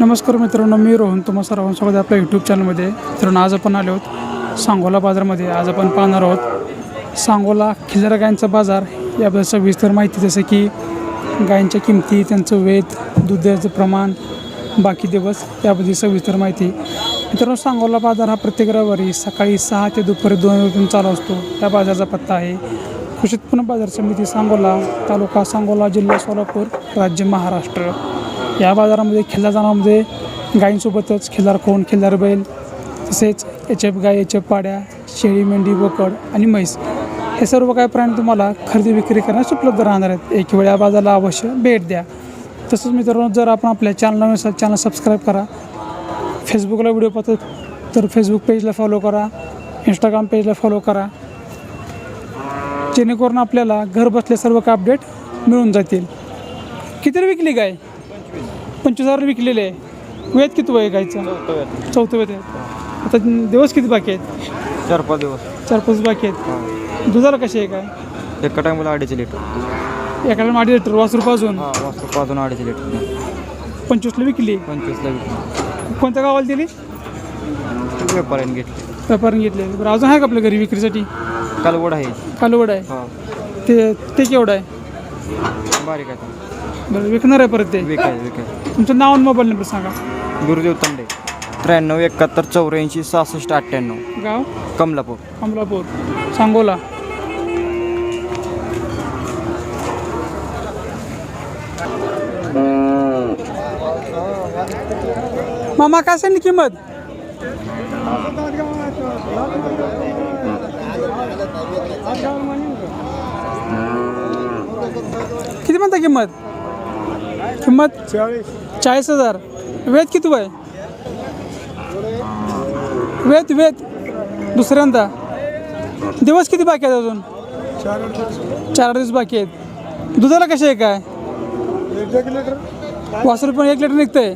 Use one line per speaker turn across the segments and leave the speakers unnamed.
नमस्कार मित्रांनो मी रोहन. तुम्हा सर्वांचं स्वागत आपल्या यूट्यूब चॅनलमध्ये मित्रांनो आज आपण आलो आहोत सांगोला बाजारामध्ये. आज आपण पाहणार आहोत सांगोला खिल्लार गायींचा बाजार. याबद्दल सविस्तर माहिती जसं की गायींच्या किमती त्यांचं वेध दुधाचं प्रमाण बाकी दिवस याबद्दल सविस्तर माहिती. मित्रांनो सांगोला बाजार हा प्रत्येक रविवारी सकाळी सहा ते दुपारी दोन वाजून चालू असतो. त्या बाजाराचा पत्ता आहे कृषी उत्पन्न बाजार समिती सांगोला तालुका सांगोला जिल्हा सोलापूर राज्य महाराष्ट्र. या बाजारामध्ये खिल्लार जाणामध्ये गायींसोबतच खिल्लार कोण खिल्लार बैल तसेच एच एफ गाय एच एफ पाड्या शेळी मेंढी बोकड आणि म्हैस हे सर्व काही प्राणी तुम्हाला खरेदी विक्री करण्यास उपलब्ध राहणार आहेत. एक वेळ या बाजाराला अवश्य भेट द्या. तसंच मित्रांनो जर आपण आपल्या चॅनलला नसेल चॅनल सबस्क्राईब करा. फेसबुकला व्हिडिओ पाहतो तर फेसबुक पेजला फॉलो करा. इंस्टाग्राम पेजला फॉलो करा. जेणेकरून आपल्याला घर बसल्या सर्व काही अपडेट मिळून जातील. किती विकली गाय? पंचवीस हजार विकलेले आहे. वेद किती वय गायचं चौथं वेद आहे. आता दिवस किती बाकी आहेत?
चार पाच दिवस.
चार पाच बाकी आहेत. दुधाला कशी आहे काय
एका टायमाला अडीचशे लिटर.
एखाद्या अडीच लिटर वासरू पाजून
हा वाजता पाजून अडीचशे लिटर.
पंचवीसला विकली?
पंचवीसला विकली.
कोणत्या गावाला दिली?
व्यापाऱ्याने घेतली.
व्यापाऱ्याने घेतले. बरं अजून आहे का आपल्या घरी विक्रीसाठी?
कालवड आहे.
कालवड आहे.
हा.
ते ते केवढं आहे?
बारीक आहे.
बरं विकणार आहे परत ते?
विकाय विकाय.
तुमचं नाव आणि मोबाईल नंबर सांगा.
गुरुदेव तंडे त्र्याण्णव एकाहत्तर चौऱ्याऐंशी सहासष्ट अठ्ठ्याण्णव.
गाव?
कमलापूर.
अमलापूर सांगोला. मामा काय सांगली किंमत? किती म्हणता किंमत? किंमत? चाळीस. हजार. वेद किती वय? वेद वेद. दुसऱ्यांदा. दिवस किती बाकी आहेत अजून? चार दिवस बाकी आहेत. दुधाला कसे आहे काय? वासरू पण एक लिटर निघतंय.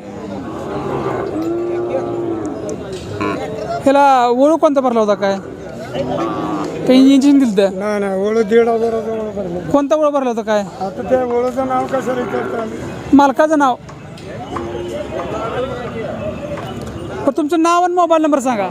ह्याला ओळू कोणता भरला होता काय? काही इंजिन दिलं तर
नाही नाही ओळख दीड भरलं.
कोणता ओळख भरला होता काय?
आता त्या ओळखचं नाव कसं विचारता
मालकाचं नाव? पण तुमचं नाव आणि मोबाईल नंबर सांगा.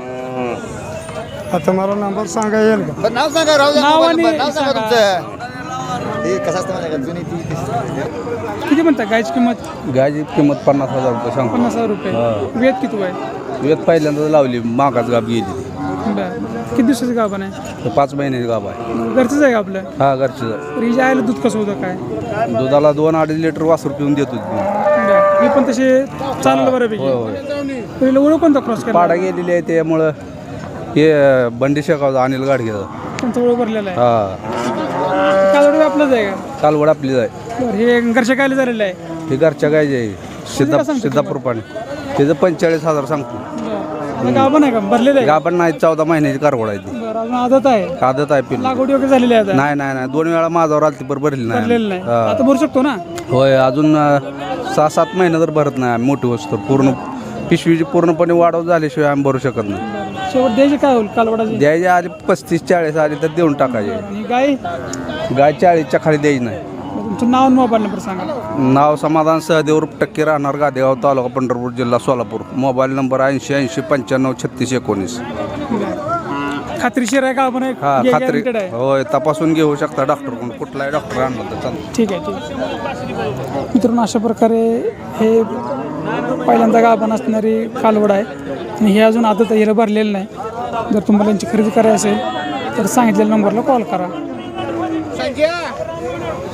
आता मला नंबर सांगा येईल का?
नाव सांगा राहू द्या
नाव
मोबाईल
आणि
नंबर, नाव सांगा
सांगा.
तुमचं. ते कसं असतं माहिती आहे का? जुनी ती ती-
किती म्हणता? गायची किंमत?
गायची किंमत पन्नास हजार रुपये सांगतो.
पन्नास हजार रुपये. वेद किती आहे
वेत पहिल्यांदा लावली मागाच गाब गेली.
बरं. किती दिवसाचं गाभण आहे?
तर पाच महिन्याची गाब आहे.
घरचंच आहे का आपलं?
हा घरची
तर हिच्या आईला दूध कसं होतं काय?
दुधाला दोन अडीच लिटर वासरू पिऊन देतो.
बरं. मी पण तसे चाललं बऱ्यापैकी.
होय होय.
पहिलं ओळख कोणता क्रॉस
पाडा गेलेली आहे त्यामुळं हे बंडी शेकावचा अनिल गाडगेचा.
कोणता ओळख भरलेला आहे.
हा.
कालवड आपलंच आहे का?
कालवड आपली जाय
बरं हे घरच्या कायला झालेलं आहे.
हे घरच्या गायचे आहे. सिद्धा सिद्धापूर पाणी. त्याचं पंचेचाळीस हजार सांगतो.
गाभण आहे का? भरलेलं आहे?
गाभण नाही चौदा महिन्याची कारवड आहे ती.
बरं अजून आदत आहे?
आदत आहे पिल्लू.
लागवडी वगैरे झालेली आहे आता?
नाही नाही नाही. दोन वेळा माझ्यावर आलती पण भरली
भरलेलं
नाही.
आता भरू शकतो ना?
होय अजून अ, सहा सात महिने तर भरत नाही आम्ही मोठी वस्तू. पूर्ण पिशवीची पूर्णपणे वाढव झाल्याशिवाय आम्ही भरू शकत नाही.
शेवट द्यायचे काय होईल कालवडाची?
द्यायचे आधी पस्तीस चाळीस आली तर देऊन टाकायचे.
गाय?
गाय चाळीसच्या खाली द्यायची नाही.
तुमचं नाव आणि मोबाईल नंबर सांगा.
नाव समाधान सहदेव टक्के राहणार गादेगाव तालुका पंढरपूर जिल्हा सोलापूर. मोबाईल नंबर ऐंशी ऐंशी पंच्याण्णव छत्तीस एकोणीस.
खात्रीशीर आहे का आपण एक?
हा खात्री
guaranteed आहे.
होय तपासून घेऊ शकता डॉक्टरकडून कुठलाही डॉक्टर आणला तर चालतं.
ठीक आहे ठीक आहे. मित्रांनो अशा प्रकारे हे पहिल्यांदा गाभण असणारी कालवड आहे. आणि हे अजून आता हिला भरलेलं नाही. जर तुम्हाला यांची खरेदी करायची असेल तर सांगितलेल्या नंबरला कॉल करा.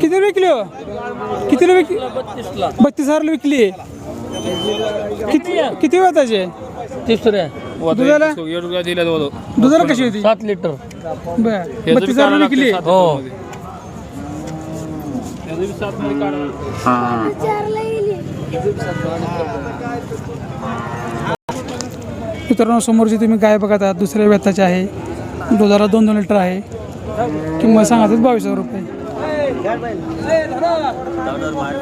किती विकली हो कितीला विकली बत्तीस हजारला विकली किती किती
तिसऱ्या
दुधाला? दुधाला कशी होती?
सात लिटर.
बर. बत्तीस हजारला विकली
हो.
मित्रांनो समोरची तुम्ही गाय बघत आहात? दुसऱ्या व्यताची आहे. दुधाला दोन दोन लिटर आहे. किंमत सांगतात बावीस हजार रुपये.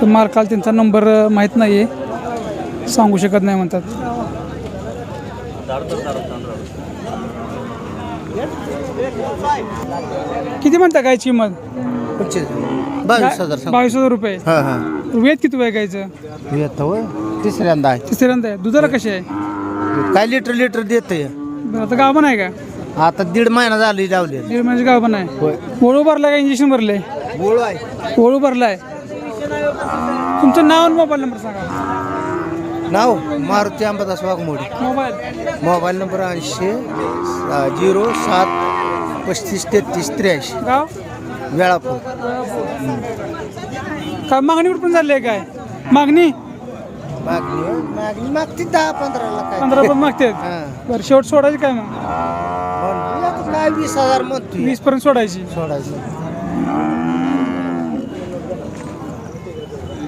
तर मालकाला त्यांचा नंबर माहीत नाही आहे सांगू शकत नाही म्हणतात. किती म्हणता गायची किंमत?
बावीस हजार
बावीस हजार रुपये.
हां हां.
वेद किती आहे गायचं?
येतो होय तिसऱ्यांदा आहे.
तिसऱ्यांदा आहे. दुधाला कशी आहे?
काय लिटर लिटर देते?
बरं आता गाव पण आहे का?
आता दीड महिना झाली लावली
दीड महिन्याचं गाव पण आहे.
होय.
ओळू भरला का इंजेक्शन भरले ओळू भरलाय. तुमचं नाव आणि मोबाईल नंबर सांगा.
नाव Maruti Ambadas Waghmodi.
Mobile.
Mobile number ऐंशी झिरो सात पस्तीस तेहतीस त्र्याऐंशी.
गाव?
वेळापूर.
काय मागणी कुठून झाली आहे काय? मागणी?
मागणी मागणी मागती दहा पंधराला काय.
पंधरा पण मागतात
हां.
बरं शेवट सोडायची काय मग?
म्हणतो काय वीस हजार म्हणतोय.
वीस पर्यंत सोडायची.
सोडायचं.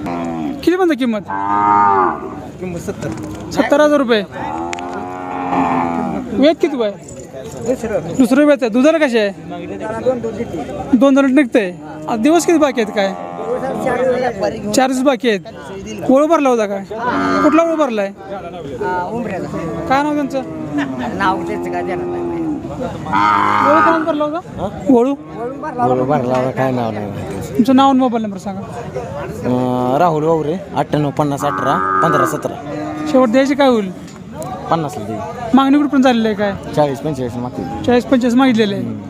किती म्हणता किंमत?
किंमत सत्तर
सत्तर हजार रुपये. वेद किती बाय दुसरं वेद आहे दुधाला कसे आहे? दोन दोन निघते दिवस किती बाकी आहेत काय? चार दिवस बाकी आहेत. ओळ भरला होता काय? कुठला ओळ भरलाय? काय नाव त्यांचं?
नाव काय देणार नाही
ओळू कोण भरला होता ओळू
भरला काय नाव नाही.
तुमचं नाव आणि मोबाईल नंबर सांगा.
राहुल वावरे अठ्ठ्याण्णव पन्नास अठरा पंधरा सतरा.
शेवट द्यायची काय होईल?
पन्नासला दे.
मागणी कुठून झालेली आहे काय?
चाळीस पंचेचाळीस मागतील
चाळीस पंचेचाळीस मागितलेले आहे.